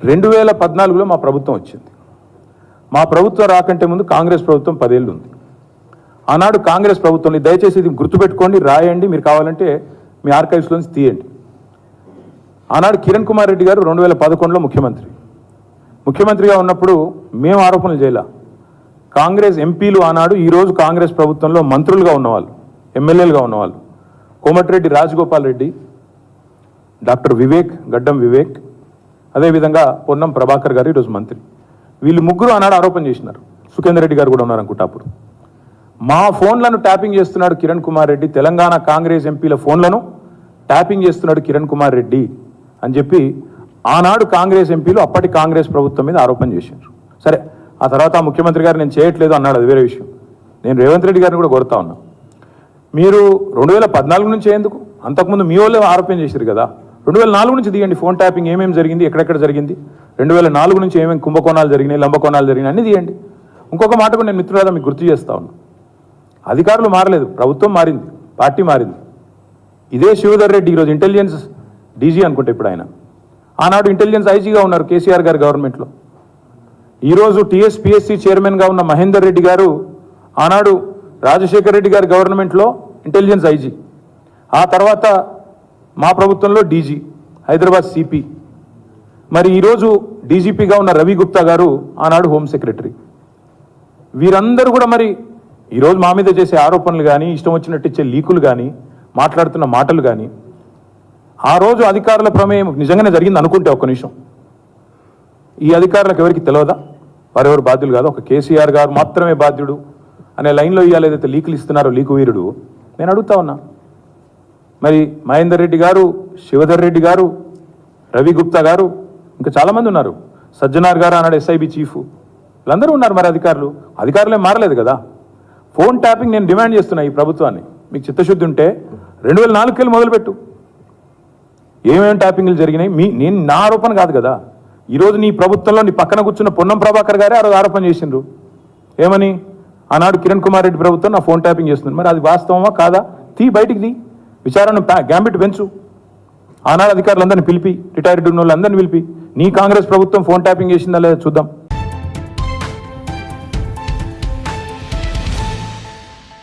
రెండు వేల పద్నాలుగులో మా ప్రభుత్వం వచ్చింది. మా ప్రభుత్వం రాకంటే ముందు కాంగ్రెస్ ప్రభుత్వం పదేళ్ళు ఉంది. ఆనాడు కాంగ్రెస్ ప్రభుత్వంని దయచేసి ఇది గుర్తుపెట్టుకోండి రాయండి మీరు కావాలంటే మీ ఆర్కైవ్స్లోంచి తీయండి. ఆనాడు కిరణ్ కుమార్ రెడ్డి గారు రెండు వేల పదకొండులో ముఖ్యమంత్రి. ముఖ్యమంత్రిగా ఉన్నప్పుడు మేము ఆరోపణలు చేయాల. కాంగ్రెస్ ఎంపీలు ఆనాడు ఈరోజు కాంగ్రెస్ ప్రభుత్వంలో మంత్రులుగా ఉన్నవాళ్ళు ఎమ్మెల్యేలుగా ఉన్నవాళ్ళు. కోమటిరెడ్డి రాజగోపాల్ రెడ్డి డాక్టర్ వివేక్ గడ్డం వివేక్ అదేవిధంగా పొన్నం ప్రభాకర్ గారు ఈరోజు మంత్రి. వీళ్ళు ముగ్గురు ఆనాడు ఆరోపణ చేసినారు. సుఖేందర్ రెడ్డి గారు కూడా ఉన్నారు అనుకుంటా అప్పుడు. మా ఫోన్లను ట్యాపింగ్ చేస్తున్నాడు కిరణ్ కుమార్ రెడ్డి. తెలంగాణ కాంగ్రెస్ ఎంపీల ఫోన్లను ట్యాపింగ్ చేస్తున్నాడు కిరణ్ కుమార్ రెడ్డి అని చెప్పి ఆనాడు కాంగ్రెస్ ఎంపీలు అప్పటి కాంగ్రెస్ ప్రభుత్వం మీద ఆరోపణ చేశారు సరే ఆ తర్వాత ముఖ్యమంత్రి గారు నేను చేయట్లేదు అన్నాడు అది వేరే విషయం. నేను రేవంత్ రెడ్డి గారిని కూడా కోరుతా ఉన్నా. మీరు రెండు వేల పద్నాలుగు నుంచి ఎందుకు? అంతకుముందు మీ వాళ్ళు ఆరోపణ చేశారు కదా. రెండు వేల నాలుగు నుంచి తీయండి ఫోన్ ట్యాపింగ్ ఏమేమి జరిగింది ఎక్కడెక్కడ జరిగింది. రెండు వేల నాలుగు నుంచి ఏమేమి కుంభకోణాలు జరిగినాయి లంబకోణాలు జరిగినాయి అన్ని తీయండి. ఇంకొక మాట కూడా నేను మిత్రులారా మీకు గుర్తు చేస్తా ఉన్నా. అధికారులు మారలేదు ప్రభుత్వం మారింది పార్టీ మారింది. ఇదే శివధర్ రెడ్డి ఈరోజు ఇంటెలిజెన్స్ డీజీ అనుకుంటే ఇప్పుడు ఆయన. ఆనాడు ఇంటెలిజెన్స్ ఐజీగా ఉన్నారు కేసీఆర్ గారు గవర్నమెంట్లో. ఈరోజు టీఎస్పీఎస్సీ చైర్మన్గా ఉన్న మహేందర్ రెడ్డి గారు ఆనాడు రాజశేఖర్ రెడ్డి గారి గవర్నమెంట్లో ఇంటెలిజెన్స్ ఐజీ ఆ తర్వాత మా ప్రభుత్వంలో డీజీ హైదరాబాద్ సిపి మరి ఈరోజు డీజీపీగా ఉన్న రవి గుప్తా గారు ఆనాడు హోమ్ సెక్రటరీ. వీరందరూ కూడా మరి ఈరోజు మా మీద చేసే ఆరోపణలు కానీ ఇష్టం వచ్చినట్టు ఇచ్చే లీకులు కానీ మాట్లాడుతున్న మాటలు కానీ ఆ రోజు అధికారుల ప్రమేయం నిజంగానే జరిగింది అనుకుంటే ఒక్క నిమిషం. ఈ అధికారులకు ఎవరికి తెలియదా వారెవరు బాధ్యులు కాదు. ఒక కేసీఆర్ గారు మాత్రమే బాధ్యుడు అనే లైన్లో ఇవాళ ఏదైతే లీకులు ఇస్తున్నారో లీకు వీరుడు నేను అడుగుతా ఉన్నా. మరి మహేందర్ రెడ్డి గారు శివధర్ రెడ్డి గారు రవి గుప్తా గారు ఇంకా చాలామంది ఉన్నారు. సజ్జనార్ గారు అన్నాడు ఎస్ఐబి చీఫ్ వీళ్ళందరూ ఉన్నారు మరి అధికారులు. అధికారులే మారలేదు కదా. ఫోన్ ట్యాపింగ్ నేను డిమాండ్ చేస్తున్నా ఈ ప్రభుత్వాన్ని. మీకు చిత్తశుద్ధి ఉంటే రెండు వేల నాలుగుకెళ్ళి మొదలుపెట్టు. ఏమేమి ట్యాపింగ్లు జరిగినాయి? మీ నేను నా ఆరోపణ కాదు కదా. ఈరోజు నీ ప్రభుత్వంలో నీ పక్కన కూర్చున్న పొన్నం ప్రభాకర్ గారే ఆ రోజు ఆరోపణ చేసిండ్రు. ఏమని? ఆనాడు కిరణ్ కుమార్ రెడ్డి ప్రభుత్వం నా ఫోన్ ట్యాపింగ్ చేస్తుంది. మరి అది వాస్తవమా కాదా? తీ బయటికి తీ. విచారణ గ్యాంబిట్ పెంచు. ఆనాడు అధికారులందరినీ పిలిపి రిటైర్డ్ ఉన్న వాళ్ళందరినీ పిలిపి నీ కాంగ్రెస్ ప్రభుత్వం ఫోన్ ట్యాపింగ్ చేసిందా లేదా చూద్దాం.